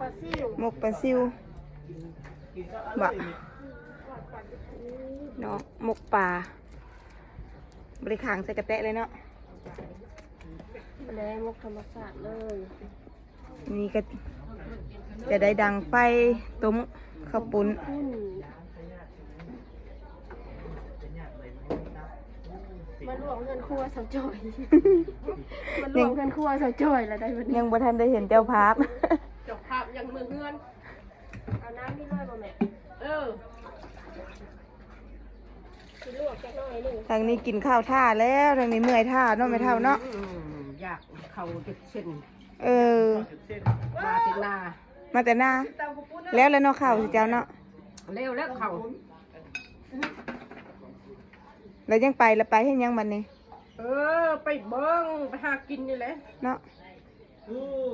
ปลาซิวหมกปลาซิวบะเนาะหมกปลาบริขางใส่กระแตะเลยเนาะแล้วมกธรรมศาสตร์เลยนี่ก็จะได้ดังไฟต้มข้าวปุ้นหุ้นมาลวงเงินครัวสาวจอยมาลวงเงินครัวสาวจอยแล้วได้วันนี้ยังบ่ทันได้เห็นเจ้าภาพ จบภาพยังมือเฮือน เอาน้ำนี่ด้วยบ่แม่ เออสิลวกแค่น้อยหนึงทางนี้กินข้าวท่าแล้วทางนี้เมื่อยท่าเนาะไม่เท่าเนาะอืมอยากเขาเด็กเช่นเออ มาตินามาแต่หน้าแล้วแล้วเนาะข้าวสิเจ้าเนาะเร็วแล้วเขาแล้วยังไปแล้วไปให้ยังบัดนี้เออ ไปเบิ้งไปหากินนี่แหละเนาะเออ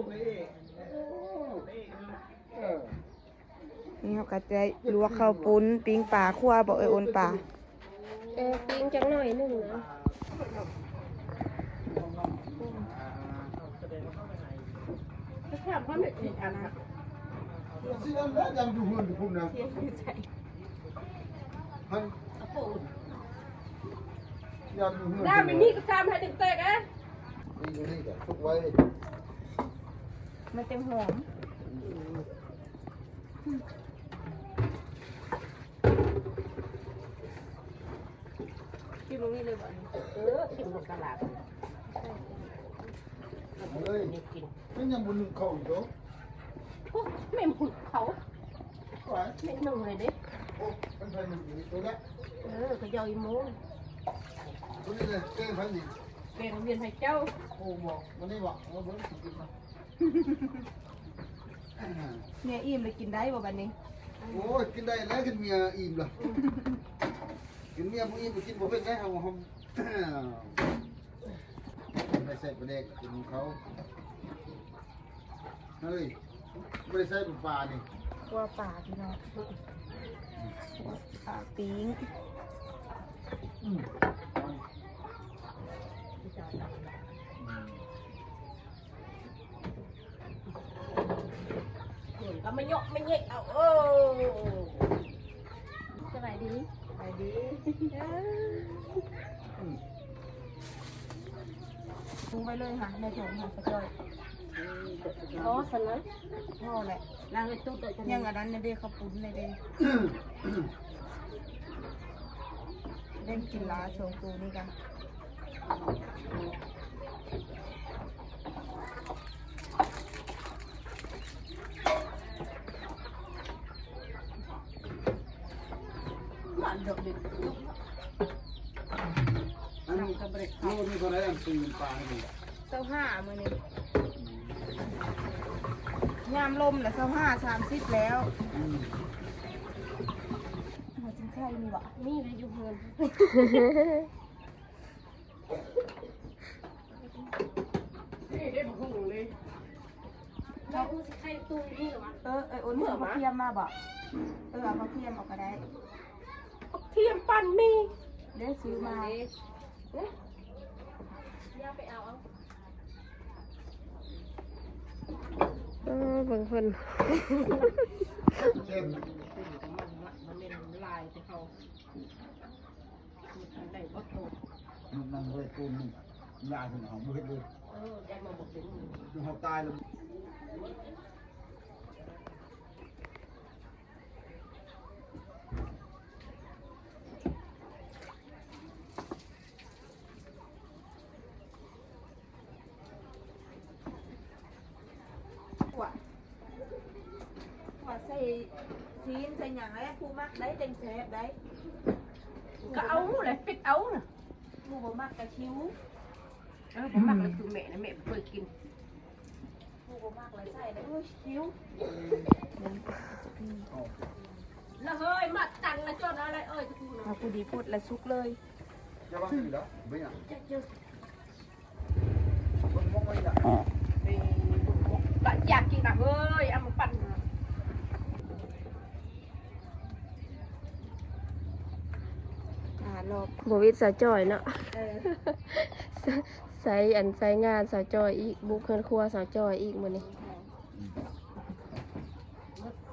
นี่เขาก็จะลวกข้าวปุ้นปิ้งปลาคั่วบอกเอยโอนปลาเออปิ้งจังหน่อยหนึงนะถ้าแค่พ่อหนึ่งอีกอันนะสิอันแล้วยังอยู่เฮือนอยู่พุ่นนะเทียนที่ใส่มันกระปูนยังอยู่เฮือนได้ไม่มีกระชามให้เด็กๆเอ๊ะนี่อยู่นี่ก็ทุกไว้มันจะหอม กิน ตรงนี้เลยบ่เออกินบนตลาดเลยนี่กินมันยังบ่นึงเข้าอีกเด้อโอ้ไม่หมุนเขาว่าไม่หนึ่งเลยเด้โอ้มันไปนึงอีกตัวละเออเขาเยาอีโมงตัวนี้เลยเก้งพันนี่เปลี่ยนเวียนให้เจ้าโอ้บอกวันนี้บอกว่าเบิ่งสิกินมาเนี่ยอิ่มเลยกินได้บ่บัดนี้โอ้ยกินได้แล้วกินเมียอิ่มล่ะ กินเมียบ่อิ่มบ่กินบ่เป็นได้เฮาเฮาไม่ใส่ประเด็กกินของเขาเฮ้ยไม่ได้ใส่ปลานี่คั่วปลาพี่น้องปลาปิ้งอืมเห็นก็ไม่ยกไม่เยกเอาเออสบายดีไป ดีปรุงไปเลยค่ะในถุงค่ะสะจอยอ๋อสนั้นพ่อแหละนางไอ้ตุ๊ดเลยจะยังอันนั้นเนี่ยเด้ข้าวปุ้นเนี่ยเด้เล่นกินลาชงตูนี่กัน หวานด อกเด็ดอันนี้ก็บริโลนี่เท่าไหรอันตีนปลานี่เจ้าห้ามือนี่ยามลมแหละเจ้าห้าสามสิบแล้วอืมหัวจิงไข่มีวะนี่เลยอยู่เฮือนนี่ได้บุ้งเลยเราอู้สิไข่ตุ้งนี่เหรอวะเออเออโอนเมื่อมาเทียมมาบ่เออเอามาเทียมออกก็ได้ เทียมปั่นมีได้ซื้อมาย่าไปเอาเอาเออเบิ่งเพิ่นเช่นมันเล่นลายของเขาได้ก็โตมันนั่งเลยตูนนี่ยาถึงเอาบ่เฮ็ดเลยเออได้มาบอกถึงจนเขาตายแล้วหัวหัวใส่ ซีนใส่หยังแล้วผู้มักได้จังแซ่บได้ก็เอาเลยปิดเอาน่ะผู้บ่มักกระชิวเออผมมักเลยคือแม่นะแม่เคยกินผู้บ่มักเลยใส่ได้เอ้ยชิวแล้วเฮ้ยมาตังแล้วจดอะไรเอ้ยทุกคนเอาผู้ดีพูดและซุกเลยอย่าว่าสิแล้วไม่อะเยอะมันมองไม่ได้ไปปะอยากกินนะเฮ้ยเอามาปั่น อ่า รอบ บวิทสาวจอยเนาะเออใส่อันใส่งานสาวจอยอีกบุกเฮือนครัวสาวจอยอีกมื้อนี้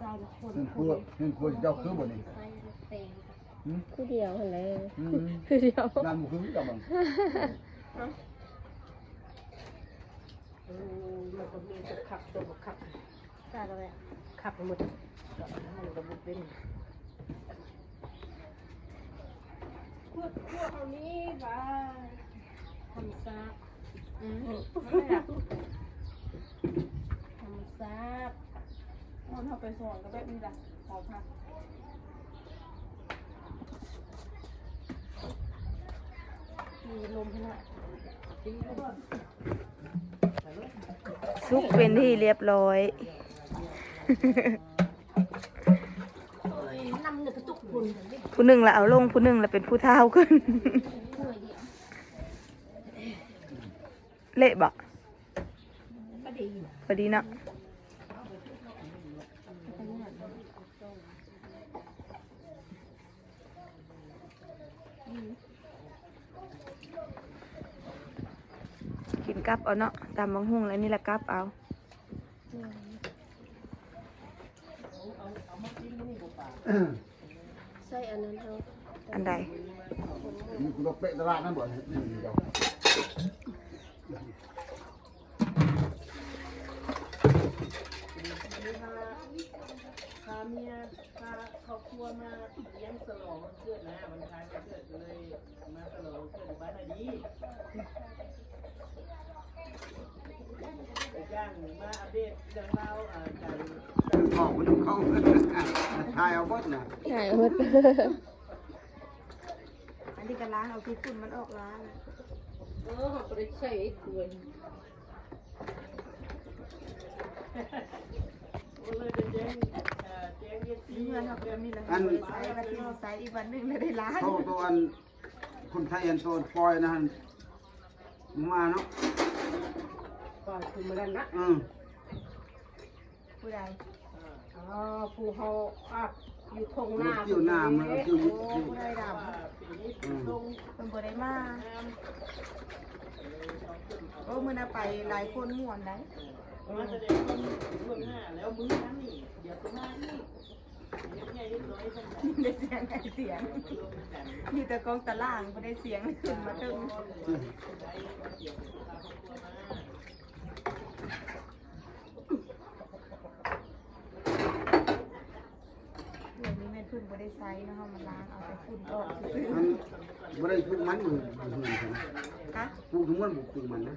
ายละคนเงินครัวเงินครัวเจ้าคือบ่นี่ใส่เต็งหืมคู่เดียวหั่นแหละอืมคู่เดียวนั่นบ่คือกับบังเออมันก็มีตัวขับตัวบ่ขับ ตาเลยขับหมดมันก็บ่เป็น พวกพวกเอานี้ว่าทำซากอืมไม่อยากทำซากมันเอาไปสอนก็แบบนี้ละขอพักมีลมให้หน่อยซุกเป็นที่เรียบร้อยน้ำเนื้อกระตุกคุณ ผู้หนึ่งละเอาลงผู้หนึ่งละเป็นผู้เท้าขึ้น เละบ่ก็ดีนะพอดีนะกินกับเอาเนาะตามบังหุ่งแล้วนี่ละกับเอา ใส่อันนั้นเขาอันใดนี่กูเปะตลาดนั่นบ่นี่เจ้าพาเมียพาครอบครัวมาเลี้ยงฉลองวันเกิดนะวันคล้ายวันเกิดก็เลยมาฉลองวันเกิดอยู่บ้านนาดีอีกอ ย่างมาอัปเดตเรื่องราวอ่าการออกมาดูเขาทายเอาเบิดน่ะใช่เฮ้ยอันนี้ก็ล้างเอาที่ฝุ่นมันออกล้างเออเขาก็ได้ใช้ควรเลยเป็นแจ้งเอ่อแจ้งเย็ดซีเมื่อเขาก็มีแล้วอันใส่วันที่ใส่อีกวันหนึงเลยได้ล้าง เขาตัวอันคนไทยอันตัวปล่อยนะฮะ มาเนาะก่อนคือมันนะอืมผู้ใดอ๋อผู้เขาอัพอยู่ทงหมันน้าเกี่ยวหน้ามันเกี่ยวโอ้ผู้ใดดปีนี้อืมลงำเป็นบ่ได้มาโอ้มือน่ะไปหลายคนม่วนได้มาแสดงความล่วงหน้าแล้วมื้อนั้นนี่เดี๋ยวจะมานี่ เดี๋ยวใหญ่เรียบร้อยกันได้เสียงได้เสียงมีแต่กองตะล่างบ่ได้เสียงขึ้นมาถึงเดี๋ยวนี้แม่นเพิ่นบ่ได้ใช้เนาะเฮามาล้างเอาแต่ฝุ่นออกซื่อมันบ่ได้ปลูกมันอยู่อยู่นั่นๆฮะปลูกทั้งมันบ่ปลูกมันนะ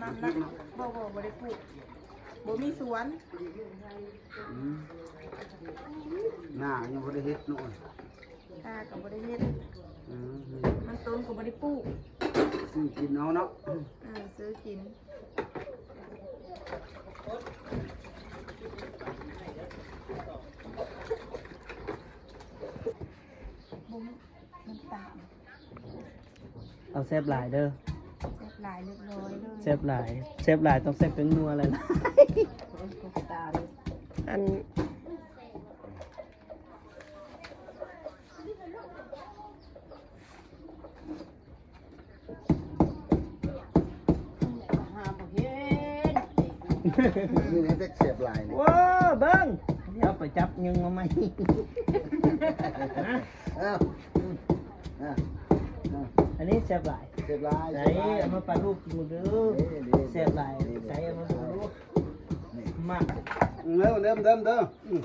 นั่นนะบ่บ่บ่ได้ปลูกบ่มีสวน อืม หน้ายังบ่ได้เฮ็ดเนาะตาก็บ่ได้เฮ็ดอืมมันต้นก็บ่ได้ปลูกซื้อกินเอาเนาะเออซื้อกินบุ้มน้ำตาลเอาเซฟหลายเด้อเรียบร้อยเรียบร้อยเลยเซฟหลายเซฟหลายต้องเซฟเป็นนัวเลยนะตาอัน หาบ่เห็น นี่นี่เด็กเสียบลายนี่ว้าเบิ้งเดี๋ยวไปจับยังมาไหมเอ้าอืมอะอะอันนี้เซฟหลายเสียบลายใส่เสียบลายเอามาปลาลูกกินดูเซฟหลายใส่เอามาปลาลูกมากเริ่มเริ่มเริ่มเริ่มอืม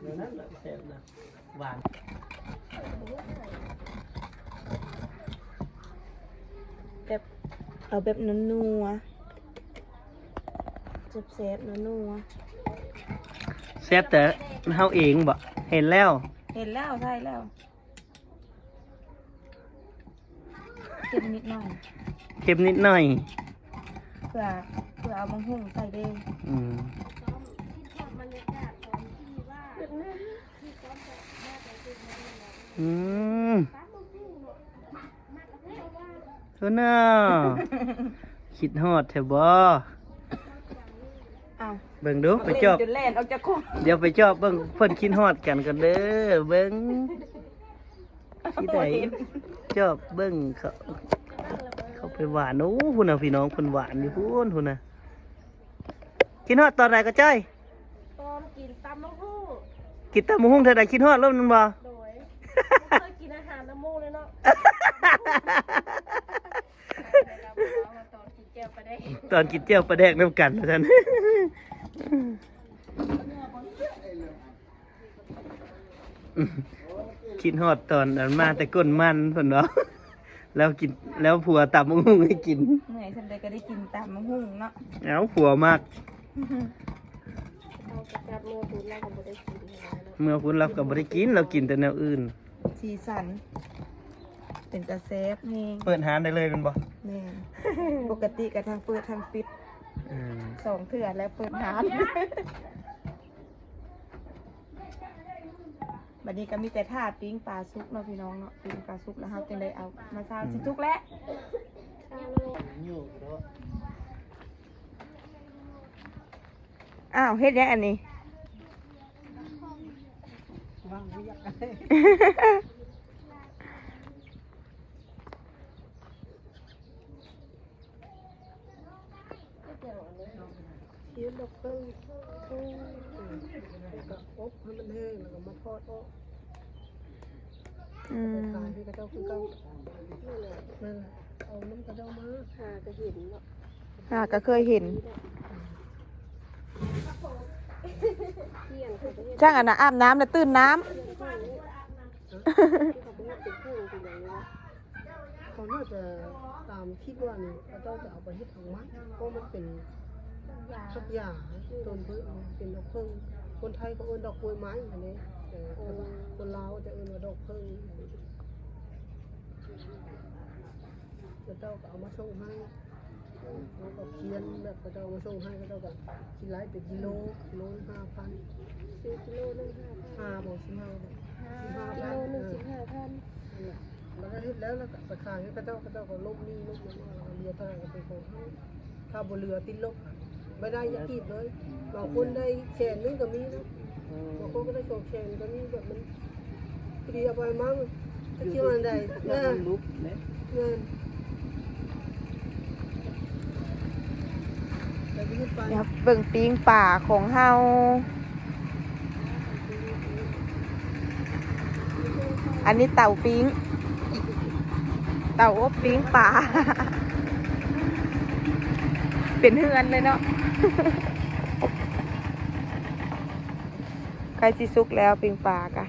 เดี๋ยวนั้นแหละเซฟนะหวาน แบบ เอาแบบนัวนัวเจ็บแสบนัวนัวเซฟแต่เฮาเองบ่เห็นแล้ว เห็นแล้วใช่แล้วเก็บนิดหน่อยเค็มนิดหน่อยเพื่อเพื่อเอามังหุ่งใส่เด้งอืมบรรยากาศ ตอนที่ว่าอืมเท่าน่าคิดฮอดแถวบ่อ้าวเบิ่งดูไปจอบเล่นจนแล่นออกจากคอเดี๋ยวไปจอบเบิ่งเพิ่นคิดฮอดกันกันเด้อเบิ่งที่ไหนจอบเบิ่งเขาเขาไปหวานโอ้พุ่นน่ะพี่น้องเพิ่นหวานอยู่พุ่นพุ่นน่ะคิดฮอดตอนไหนก็จ้อยเมกินตำมะฮู้กินตำมะฮุ่งเธอได้คิดฮอดแล้วนั่นบ่โดยเคยกินอาหารน้ำมูกเลยเนาะ ตอนกินแก้วไปได้ตอนกินเจียวปลาแดกน้ำกันท่าซั่นคิดฮอดตอนนั้นมาแต่ก้นมันเพิ่นเนาะแล้วกินแล้วผัวตำมะฮุ่งให้กินเหนื่อยฉันเลยก็ได้กินตามมะฮุ่งเนาะเอาผัวมากเอากระจับเมื่อคุณแล้วก็บ่ได้กินแล้วเนาะเมื่อพุ่นเราก็บ่ได้กินเรากินแต่แนวอื่นสีสัน เป็นตาเซฟเฮงเปิดหานได้เลยแมันบ่แม่นปกติกับทางเปิดทางปิดอืมสองเถื่อแล้วเปิดร้านบัดนี้ก็มีแต่ท่าปิ้งปลาซุกเนาะพี่น้องเนาะปิ้งปลาซุกแล้วครับจึงได้เอามาซาวสิทุกแล้วข้าวโลกอ้าวเฮ็ดยังอันนี้ ก็เดี๋ยวอันนี้ เคี้ยวดอกเตอร์อืมแล้วก็อบให้มันแห้งแล้วก็มาทอดออกอืมขายให้กระเจ้าคือเก่านั่นแหละนั่นแหละเอาน้ำกระเจ้ามาหาก็เห็นเนาะอ่าก็เคยเห็นช่างอันน่ะอาบน้ำแล้วตื่นน้ำเขาน่างนี้เขาจะตามคิดว่านี่พระเจ้าจะเอาไปให้ทางมัดเพราะมันเป็น ยาสักอย่างต้นเพิ่งเป็นดอกพิ่งคนไทยก็เอิ้นดอกกล้วยไม้อันนี้แต่แต่ว่าคนลาวจะเอิ้นว่าดอกพิ่งพระเจ้าก็เอามาส่งให้แล้วก็เขียนแบบพระเจ้าเอามาส่งให้พระเจ้าก็คิดไล่เป็นกิโลกิโลห้าพันซื้อกิโลหนึงห้าพันห้าบอกสิบห้าบอกกิโลหนึ่งสิบห้าพันแล้วก็เฮ็ดแล้วแล้วก็ไปขายให้พระเจ้าพระเจ้าก็ลบหนี้ลบนั้นเรือท่ารก็เป็นของข้าบนเรือติดลบอะ ไม่ได้อยากีบเลยบางคนได้แสนนึงก็มีนะบางคนก็ได้สองแสนก็มีแบบมันพอดีเอาไปมั้งถ้าคิดว่าอันใดเออลุกเนี่ยเงินแต่ที่ไปเดี๋ยวเบิ่งปิ้งป่าของเฮา อันนี้เต่าปิ้งเต่าอบปิ้งป่า เป็นเฮือนเลยเนาะใกล้สิสุกแล้วปิงป่ากะ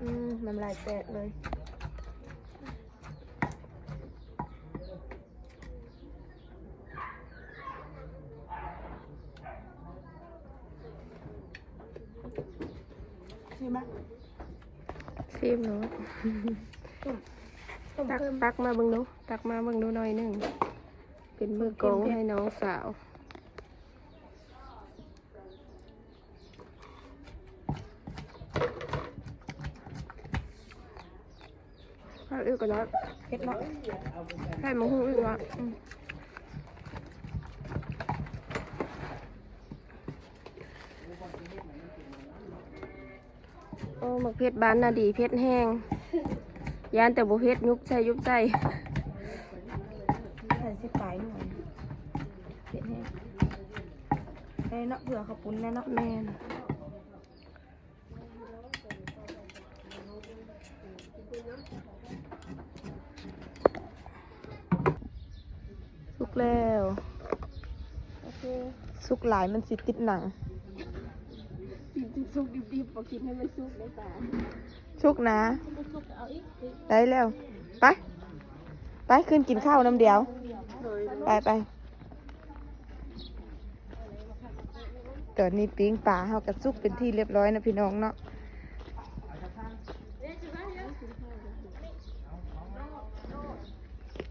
อืมน้ำลายแตกเลย ใช่ไหม ซิมเนาะ ตักตักมาเบิ่งดูตักมาเบิ่งดูหน่อยหนึงเป็นมือกองให้น้องสาวเอาอีกก็ได้เฮ็ดเนาะให้มาหูอีกวะอืมโอ้หมักเพชรบานน่ะดีเพชรแห้ง ยานแต่บ่เพชรยุบใส่ยุบใส่ใส่สิปลายหน่อยเฮ็ดให้ได้เนาะเผื่อเขาปุ้นแน่เนาะแม่นสุกแล้วโอเคสุกหลายมันสิติดหนัง กินสุกดิบๆบ่กินให้มันสุกได้ป่ะสุกนะ มันสุกเอาอีกได้แล้ว ไป ไปขึ้นกินข้าวน้ำเดียวไปไปตอนนี้ปิ้งปลาเฮากระซุกเป็นที่เรียบร้อยนะพี่น้องเนาะ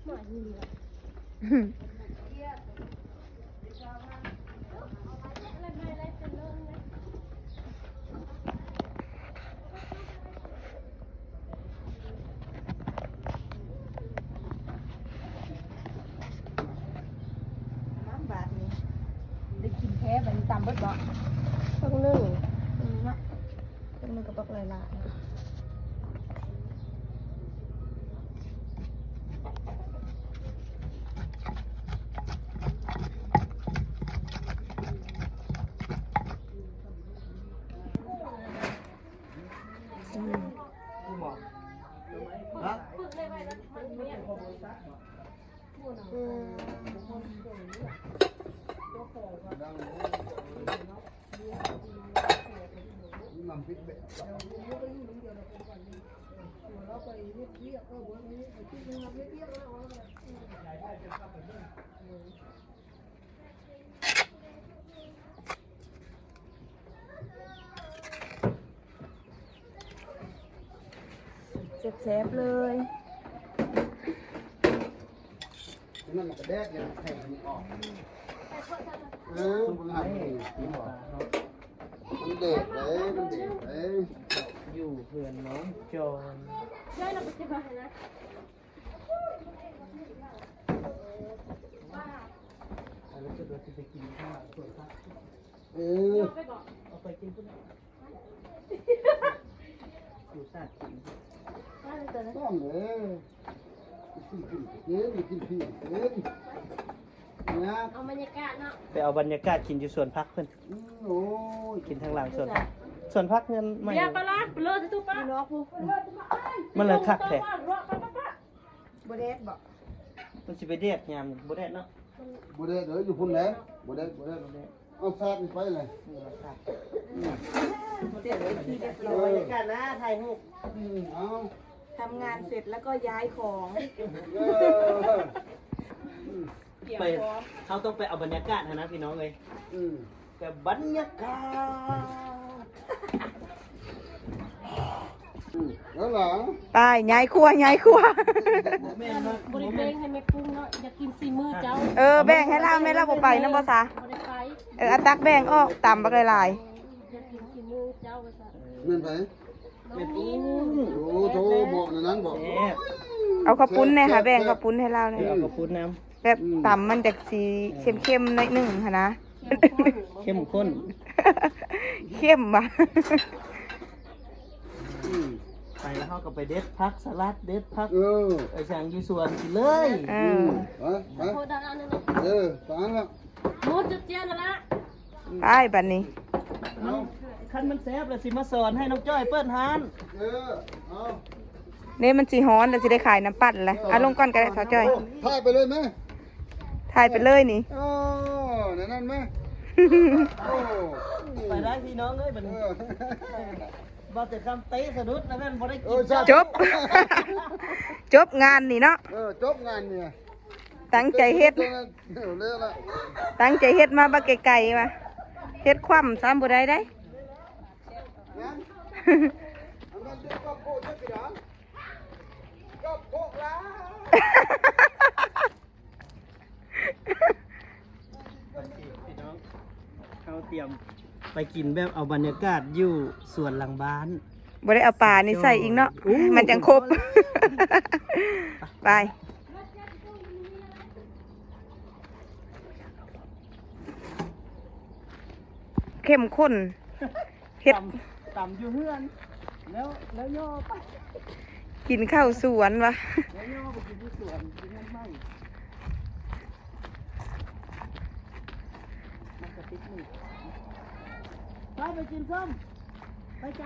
บาทนี้ ตาม เบิดบ่ต้องนึ่งอืมเนาะเป็นมือกับปักหลายๆ ฮะ อืม นำพริกเบ็ด เราไปเรียกเรียกเออวันนี้ไอ้ที่มันเรียกเรียก แล้วเอาละแซบๆเลยนั่นมันกระแดกเนี่ยแข่งมันออกเออมันหัน มันเด็กเลย มันเด็กเลยอยู่เพื่อนน้องจอนย่อยเราไปเจ็บอะไรนะแล้วจะเราจะไปกินข้าวส่วนพักเออเอาไปกินพุ่นอยู่ซาดกินตัวนั้นต้องเลยกินกินกินกินพี่เกิน นะเอาบรรยากาศเนาะไปเอาบรรยากาศกินอยู่สวนพักเพิ่นโอ้ยกินทางหลังสวนพักสวนพักเงินไม่ เบียร์ปลาร้าเลิศทุกป้าล็อกผู้มันเลยคักแท้ บ่ได้บ่มันสิไปเด็ดยามบ่ได้เนาะบ่ได้เดี๋ยวอยู่พุ่นแล้วบ่ได้บ่ได้เอาซาดไปเลยนี่ราคาบ่ได้เลยที่เรียบเอาร้อบรยรยากาศนะถ่ายรูปอืมเอาทำงานเสร็จแล้วก็ย้ายของ เออเกี่ยว ไปของเขาต้องไปเอาบรรยากาศนะนะพี่น้องเลยอืมกับบรรยากาศอืมแล้วหลังไปย้ายครัวย้ายครัว แม่นมาบริเวณให้แม่ปรุงเนาะอยากกินซีมือเจ้าเออแบ่งให้เราแม่เราบ่ไปนำบ่ซะบริไปเออเอาตักแบ่งออกตำบักหลายอยากกินซีมือเจ้าว่าซะแม่นไปแม่ปุ้งโอ้โทรบอกในนั้นบอกแซ่บๆเอาข้าวปุ้นเนี่ยค่ะแบ่งข้าวปุ้นให้เราเนี่ยเอากระปุ้นน้ แบบตำมันจากสีเข้มๆหน่อยหนึงค่ะนะำเข้มข้นเข้มว่ะอืมไปแล้วเขาก็ไปเด็ดพักสลัดเด็ดพักเออไปสั่งอยู่สวนกินเลยเออือมไปไปโคตรอันนึงเนาะเออตามแล้วหมูจุดเจียนนั่นละไปบัดนี้เอาคันมันแซ่บเลยสิมาสอนให้น้องจ้อยเปิ้นฮานเออเอาเนี่ยมันสีฮ้อนแล้วสิได้ขายน้ำปั่นเลยเอาลงก่อนก็ได้สาวจ้อยถ่ายไปเลยไหม ถ่ายไปเลยนี่ โอ้ในนั้นไหมโอ้ไปได้พี่น้องเอ้ยบัดเอนี้อบ่แต่คำเตะสะดุดแล้วแม่นบ่ได้เอกิอนใช่จบ จบงานนี่เนาะ เออจบงานเนี่ยตั้งใจเฮ็ดเดี๋ยวเลยละตั้งใจเฮ็ดมาบักไก่ๆมาเฮ็ดคว่ำซ้ำบ่ได้ได้ พี่น้องเขาเตรียมไปกินแบบเอาบรรยากาศอยู่สวนหลังบ้านบ่ได้เอาปลานี่ใส่อีกเนาะอู้มันจังครบ ไปเข้มข้นเฮ็ดตำตำอยู่เฮือน แล้วแล้วย่อไปกินข้าวสวนวะแล้วย่อไปกินที่สวนกินนั่นไม่ มันกระติกนี่ไปไปกินส้ม ไปใจ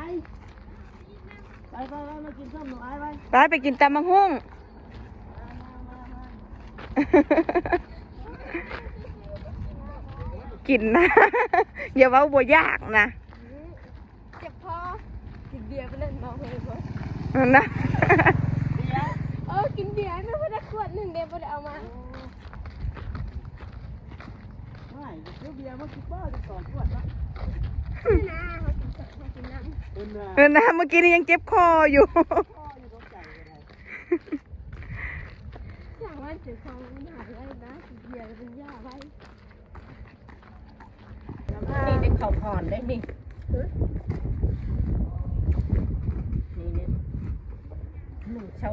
ไปไปไปมากินส้มหนูอายไปไปไปกินตำมังหุ่งกินนะอย่าเว้าบ่ยากนะเจ็บคอกินเบียร์ไปเล่นเมาเลยบ่นะเออกินเบียร์นะเพื่อนขวดหนึ่งเดี๋ยวเพื่อนเอามา ไม่เดี๋ยวเบียร์มากินบ้าจะสอนขวดละน้าเขากินเขากินน้ำเป็นนาเออนะเมื่อกี้นี่ยังเจ็บคออยู่อย่างว่าถือของมันหายไว้นะกินเบียร์เป็นยาไว้นี่ได้ข่าวผ่อนได้นี่นี่เนี่ยหนึ่งเช่า